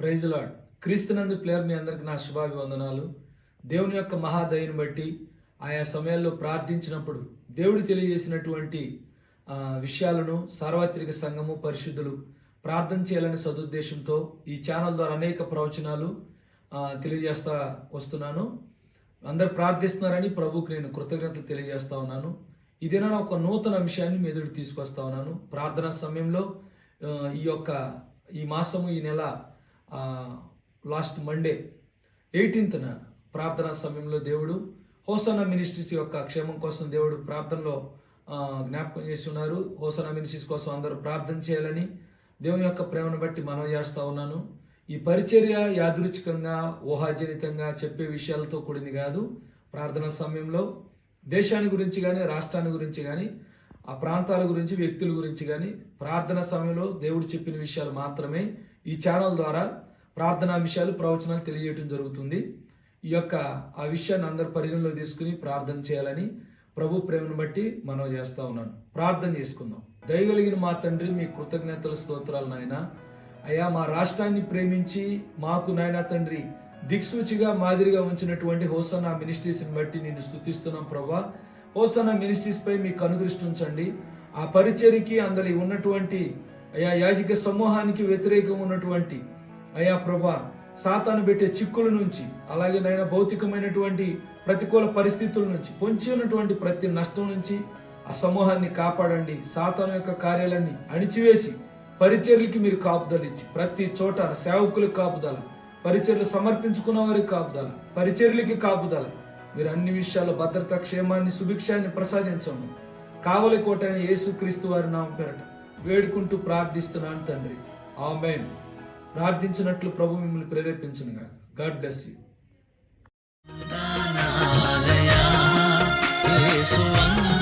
Praise lord క్రీస్తునందు ప్లేయర్ మీ అందరికి నా శుభాభివందనాలు. దేవుని యొక్క మహాదయని బట్టి ఆయా సమయాల్లో ప్రార్థించినప్పుడు దేవుడు తెలియజేసినటువంటి విషయాలను సార్వత్రిక సంఘము పరిశుద్ధులు ప్రార్థన చేయాలనే సదుద్దేశంతో ఈ ఛానల్ ద్వారా అనేక ప్రవచనాలు తెలియజేస్తా వస్తున్నాను. అందరు ప్రార్థిస్తున్నారని ప్రభుకు నేను కృతజ్ఞతలు తెలియజేస్తా ఉన్నాను. ఇదేనా ఒక నూతన విషయాన్ని మీ ఎదురు తీసుకొస్తా ఉన్నాను. ప్రార్థనా సమయంలో ఈ యొక్క ఈ మాసము ఈ నెల లాస్ట్ మండే ఎయిటీన్త్న ప్రార్థనా సమయంలో దేవుడు హోసనా మినిస్ట్రీస్ యొక్క క్షేమం కోసం దేవుడు ప్రార్థనలో జ్ఞాపకం చేస్తున్నారు. హోసనా మినిస్ట్రీస్ కోసం అందరూ ప్రార్థన చేయాలని దేవుని యొక్క ప్రేమను బట్టి మనం చేస్తూ ఉన్నాను. ఈ పరిచర్య యాదృచ్ఛికంగా ఊహాజనితంగా చెప్పే విషయాలతో కూడింది కాదు. ప్రార్థనా సమయంలో దేశాన్ని గురించి కానీ రాష్ట్రాన్ని గురించి కానీ ఆ ప్రాంతాల గురించి వ్యక్తుల గురించి కానీ ప్రార్థన సమయంలో దేవుడు చెప్పిన విషయాలు మాత్రమే ఈ ఛానల్ ద్వారా ప్రార్థనా విషయాలు ప్రవచనాలు తెలియజేయడం జరుగుతుంది. ఈ యొక్క ఆ విషయాన్ని అందరు పరిగణలో తీసుకుని ప్రార్థన చేయాలని ప్రభు ప్రేమను బట్టి మనం చేస్తా ఉన్నాను. ప్రార్థన చేసుకుందాం. దయగలిగిన మా తండ్రి మీ కృతజ్ఞతల స్తోత్రాలు నాయన. అయ్యా మా రాష్ట్రాన్ని ప్రేమించి మాకు నాయన తండ్రి దిక్సూచిగా మాదిరిగా ఉంచినటువంటి హోసనా మినిస్ట్రీస్ని బట్టి నేను స్థుతిస్తున్నాం ప్రభా. ఓసన మినిస్ట్రీస్ పై మీ కనుదృష్టి ఉంచండి. ఆ పరిచర్యకి అందరి ఉన్నటువంటి అయా యాజిక సమూహానికి వ్యతిరేకం ఉన్నటువంటి అయా ప్రభా సాతాను పెట్టే చిక్కుల నుంచి అలాగే నైనా భౌతికమైనటువంటి ప్రతికూల పరిస్థితుల నుంచి పొంచి ఉన్నటువంటి ప్రతి నష్టం నుంచి ఆ సమూహాన్ని కాపాడండి. సాతాను యొక్క కార్యాలన్నీ అణిచివేసి పరిచర్లకి మీరు కాపుదల ఇచ్చి ప్రతి చోట సేవకులకు కాపుదల పరిచర్లు సమర్పించుకున్న వారికి కాపుదల పరిచర్లకి కాపుదల మీరు అన్ని విషయాల్లో భద్రత క్షేమాన్ని సుభిక్షాన్ని ప్రసాదించండి. కావలి కోట అయిన యేసుక్రీస్తు వారి నామం పేరట వేడుకుంటూ ప్రార్థిస్తున్నాను తండ్రి. ఆమెన్. ప్రార్థించినట్లు ప్రభు మిమ్మల్ని ప్రేరేపించునుగా. God bless you. యేసు